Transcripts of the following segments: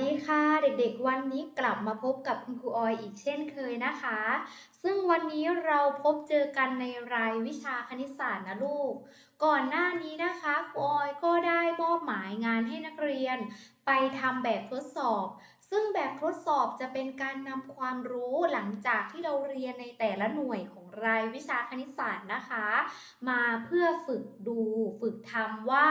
ดีค่ะเด็กๆ วันนี้กลับมาพบกับคุณครูออยอีกเช่นเคยนะคะ ซึ่งวันนี้เราพบเจอกันในรายวิชาคณิตศาสตร์นะลูก ก่อนหน้านี้นะคะครูออยก็ได้มอบหมายงานให้นักเรียน ไปทำแบบทดสอบ ซึ่งแบบทดสอบจะเป็นการนำความรู้หลังจากที่เราเรียนในแต่ละหน่วยของ รายวิชาคณิตศาสตร์นะคะ มาเพื่อฝึกดูฝึกทำว่า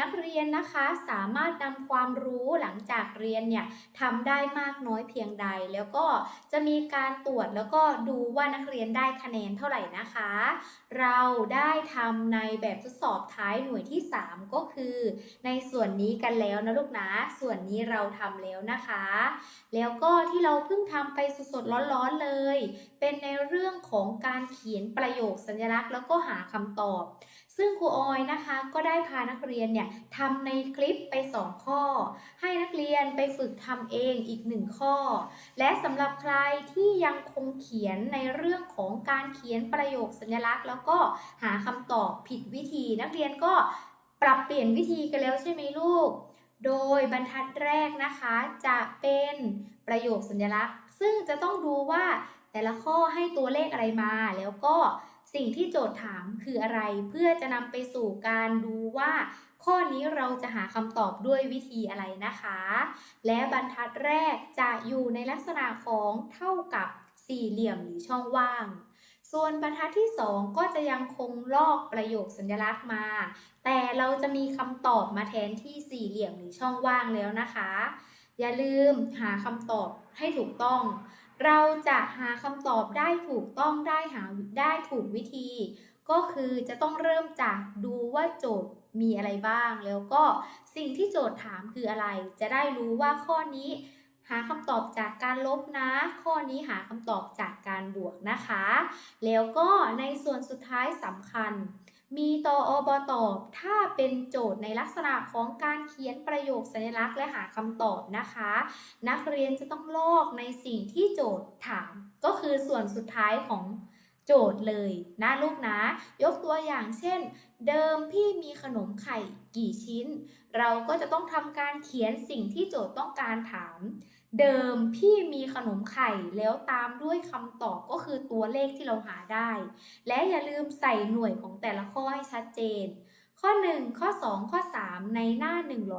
นักเรียนนะคะสามารถนำความรู้หลังจากเรียนเนี่ยทำได้มากน้อยเพียงใด แล้วก็จะมีการตรวจแล้วก็ดูว่านักเรียนได้คะแนนเท่าไหร่นะคะ เราได้ทำในแบบทดสอบท้ายหน่วยที่ 3 ก็คือ ในส่วนนี้กันแล้วนะลูกนะ ส่วนนี้เราทำแล้วนะคะ แล้วก็ที่เราเพิ่งทำไปสดๆร้อนๆเลย เป็นในเรื่องของการเขียนประโยคสัญลักษณ์ แล้วก็หาคำตอบ ซึ่งครูออยนะคะก็ได้พานักเรียนเนี่ยทำในคลิปไป 2 ข้อ ให้นักเรียนไปฝึกทำเองอีก 1 ข้อ และสำหรับใครที่ยังคงเขียนในเรื่องของการเขียนประโยคสัญลักษณ์ แล้วก็หาคำตอบผิดวิธี นักเรียนก็ปรับเปลี่ยนวิธีกันแล้วใช่ไหมลูกโดยบรรทัดแรกนะคะจะเป็นประโยคสัญลักษณ์ ซึ่งจะต้องดูว่า แต่ละข้อให้ตัวเลขอะไรมา แล้วก็สิ่งที่โจทย์ถามคืออะไร เพื่อจะนำไปสู่การดูว่า ข้อนี้เราจะหาคำตอบด้วยวิธีอะไรนะคะ และบรรทัดแรกจะอยู่ในลักษณะของเท่ากับสี่เหลี่ยมหรือช่องว่าง ส่วนบรรทัดที่ 2 ก็จะยังคงลอกประโยคสัญลักษณ์มา แต่เราจะมีคำตอบมาแทนที่สี่เหลี่ยมหรือช่องว่างแล้วนะคะ อย่าลืมหาคำตอบให้ถูกต้อง เราจะหาคำตอบได้ถูกต้องได้หาได้ถูกวิธี ก็คือจะต้องเริ่มจากดูว่าโจทย์มีอะไรบ้าง แล้วก็สิ่งที่โจทย์ถามคืออะไร จะได้รู้ว่าข้อนี้ หาคำตอบจากการลบนะ ข้อนี้หาคำตอบจากการบวกนะคะ แล้วก็ในส่วนสุดท้ายสำคัญ มีตออบตอบ ถ้าเป็นโจทย์ในลักษณะของการเขียนประโยคสัญลักษณ์และหาคำตอบนะคะ นักเรียนจะต้องลอกในสิ่งที่โจทย์ถาม ก็คือส่วนสุดท้ายของโจทย์เลยนะลูกนะ ยกตัวอย่างเช่น เดิมพี่มีขนมไข่กี่ชิ้น เราก็จะต้องทำการเขียนสิ่งที่โจทย์ต้องการถาม เดิมพี่มีขนมไข่แล้วตามด้วยคำตอบก็คือตัวเลขที่เราหาได้ และอย่าลืมใส่หน่วยของแต่ละข้อให้ชัดเจน ข้อ 1 ข้อ 2 ข้อ 3 ในหน้า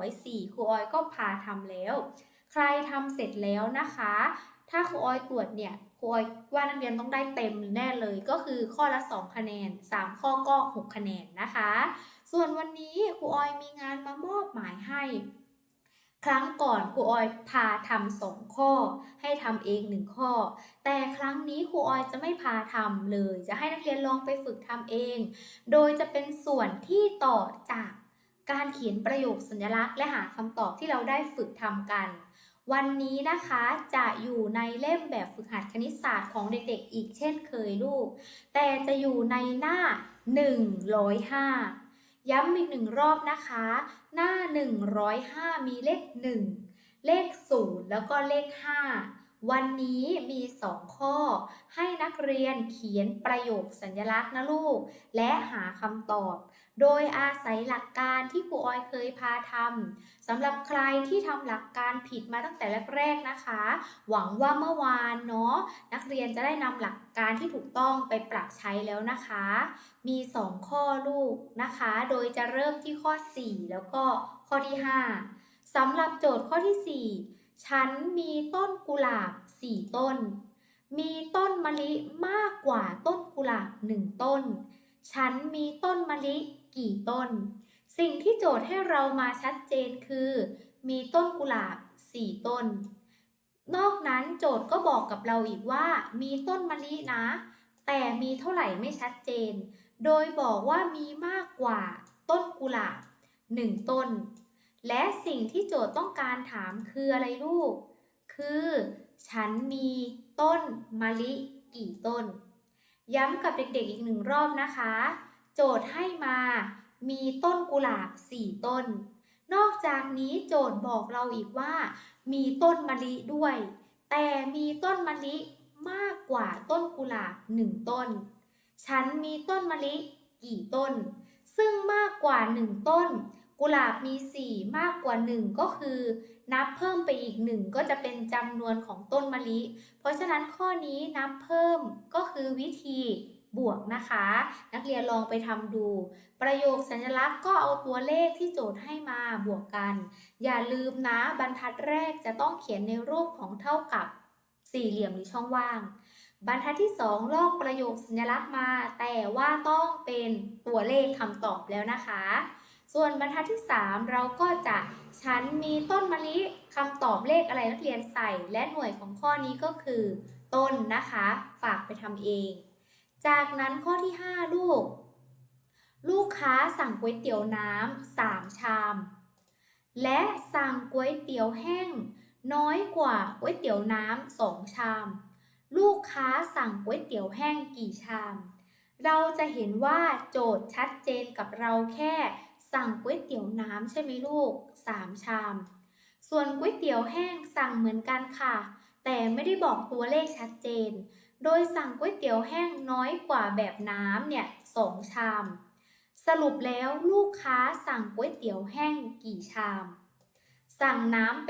104 ครูออยก็พาทำแล้ว ใครทำเสร็จแล้วนะคะ ถ้าครูออยตรวจเนี่ยครูออยว่านักเรียนต้องได้เต็มแน่เลยก็คือข้อละ 2 คะแนน 3 ข้อก็ 6 คะแนนนะคะ ส่วนวันนี้ครูออยมีงานมามอบหมายให้ ครั้งก่อนครูออยพาทำสองข้อ ให้ทำเองหนึ่งข้อ แต่ครั้งนี้ครูออยจะไม่พาทำเลย จะให้นักเรียนลองไปฝึกทำเอง โดยจะเป็นส่วนที่ต่อจากการเขียนประโยคสัญลักษณ์ และหาคำตอบที่เราได้ฝึกทำกัน วันนี้นะคะจะอยู่ในเล่มแบบฝึกหัดคณิตศาสตร์ของเด็กๆ อีกเช่นเคยลูก แต่จะอยู่ในหน้า 105 ย้ำอีกหนึ่งรอบนะคะ หน้า 105 มีเลข 1 เลข 0 แล้วก็เลข 5 วันนี้มี 2 ข้อให้ กเรียนเขียนประโยคสัญลักษณ์นะลูก และหาคำตอบ โดยอาศัยหลักการที่ครูออยเคยพาทำสำหรับใครที่ทำหลักการผิดมาตั้งแต่แรกๆนะคะ หวังว่าเมื่อวานเนาะนักเรียนจะได้นำหลักการที่ถูกต้องไปปรับใช้แล้วนะคะ มี 2 ข้อลูกนะคะ โดยจะเริ่มที่ข้อ 4 แล้วก็ข้อที่ 5สำหรับโจทย์ข้อที่ 4 ฉันมีต้นกุหลาบ 4 ต้น มีต้นมะลิมากกว่าต้นกุหลาบ1ต้น ฉันมีต้นมะลิกี่ต้น สิ่งที่โจทย์ให้เรามาชัดเจนคือ มีต้นกุหลาบ4ต้น นอกนั้นโจทย์ก็บอกกับเราอีกว่า มีต้นมะลินะ แต่มีเท่าไหร่ไม่ชัดเจน โดยบอกว่ามีมากกว่าต้นกุหลาบ1ต้น และสิ่งที่โจทย์ต้องการถามคืออะไรลูก คือ ฉันมี ต้นมะลิกี่ต้น ย้ำกับเด็กๆอีกหนึ่งรอบนะคะ โจทย์ให้มามีต้นกุหลาบ 4 ต้น นอกจากนี้โจทย์บอกเราอีกว่า มีต้นมะลิด้วย แต่มีต้นมะลิมากกว่าต้นกุหลาบ 1 ต้น ฉันมีต้นมะลิกี่ต้น ซึ่งมากกว่า 1 ต้น กุหลาบมี 4 มากกว่า 1 ก็คือ นับเพิ่มไปอีก 1 ก็จะเป็นจำนวนของต้นมะลิ เพราะฉะนั้นข้อนี้นับเพิ่มก็คือวิธีบวกนะคะ นักเรียนลองไปทำดู ประโยคสัญลักษณ์ก็เอาตัวเลขที่โจทย์ให้มาบวกกัน อย่าลืมนะบรรทัดแรกจะต้องเขียนในรูปของเท่ากับสี่เหลี่ยมหรือช่องว่าง บรรทัดที่ 2 ลอกประโยคสัญลักษณ์มา แต่ว่าต้องเป็นตัวเลขคำตอบแล้วนะคะ ส่วนบรรทัดที่ 3 เราก็จะฉันมีต้นมะลิคำตอบเลขอะไรนักเรียนใส่ และหน่วยของข้อนี้ก็คือ ต้นนะคะ ฝากไปทำเอง จากนั้นข้อที่ 5 ลูก ลูกค้าสั่งก๋วยเตี๋ยวน้ำสามชาม และสั่งก๋วยเตี๋ยวแห้ง น้อยกว่าก๋วยเตี๋ยวน้ำสองชาม ลูกค้าสั่งก๋วยเตี๋ยวแห้งกี่ชาม เราจะเห็นว่าโจทย์ชัดเจนกับเราแค่ สั่งก๋วยเตี๋ยวน้ำใช่ไหมลูก 3 ชาม ส่วนก๋วยเตี๋ยวแห้งสั่งเหมือนกันค่ะ แต่ไม่ได้บอกตัวเลขชัดเจน โดยสั่งก๋วยเตี๋ยวแห้งน้อยกว่าแบบน้ำเนี่ยสองชาม สรุปแล้วลูกค้าสั่งก๋วยเตี๋ยวแห้งกี่ชาม สั่งน้ำไป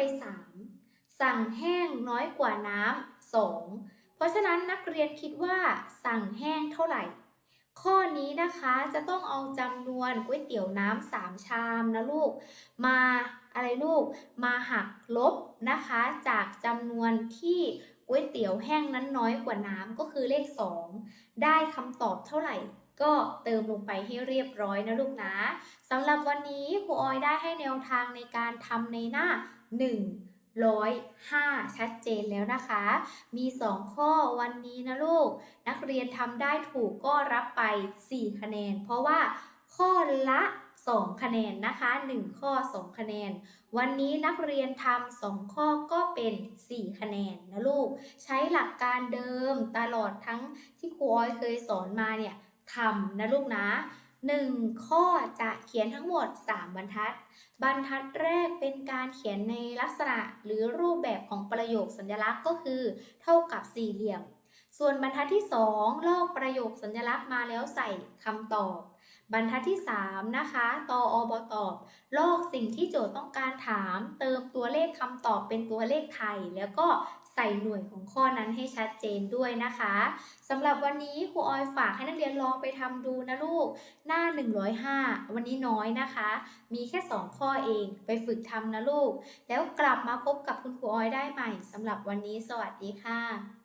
3 สั่งแห้งน้อยกว่าน้ำ2เพราะฉะนั้นนักเรียนคิดว่าสั่งแห้งเท่าไหร่ ข้อนี้นะคะจะต้องเอาจำนวนก๋วยเตี๋ยวน้ำสามชามนะลูก มาอะไรลูก มาหักลบนะคะ จากจำนวนที่ก๋วยเตี๋ยวแห้งนั้นน้อยกว่าน้ำก็คือเลข 2 ได้คำตอบเท่าไหร่ก็เติมลงไปให้เรียบร้อยนะลูกนะสำหรับวันนี้ครูออยได้ให้แนวทางในการทำในหน้า 105 ชัดเจนแล้วนะคะ มี 2 ข้อวันนี้นะลูก นักเรียนทำได้ถูกก็รับไป 4 คะแนน เพราะว่าข้อละ 2 คะแนนนะคะ 1 ข้อ 2 คะแนน วันนี้นักเรียนทำ2ข้อก็เป็น 4 คะแนนนะลูก ใช้หลักการเดิมตลอดทั้งที่ครูออยเคยสอนมาเนี่ยทำนะลูกนะ 1 ข้อจะเขียนทั้งหมด 3 บรรทัด บรรทัดแรกเป็นการเขียนในลักษณะหรือรูปแบบของประโยคสัญลักษณ์ก็คือ เท่ากับสี่เหลี่ยม ส่วนบรรทัดที่ 2 ลอกประโยคสัญลักษณ์มาแล้วใส่คำตอบ บรรทัดที่ 3 นะคะตออบตอบ ลอกสิ่งที่โจทย์ต้องการถาม เติมตัวเลขคำตอบเป็นตัวเลขไทย แล้วก็ ใส่หน่วยของข้อนั้นให้ชัดเจนด้วยนะคะสำหรับวันนี้ครูออยฝากให้นักเรียนลองไปทำดูนะลูก หน้า 105 วันนี้น้อยนะคะ มีแค่ 2 ข้อเองไปฝึกทำนะลูก แล้วกลับมาพบกับคุณครูออยได้ใหม่สำหรับวันนี้สวัสดีค่ะ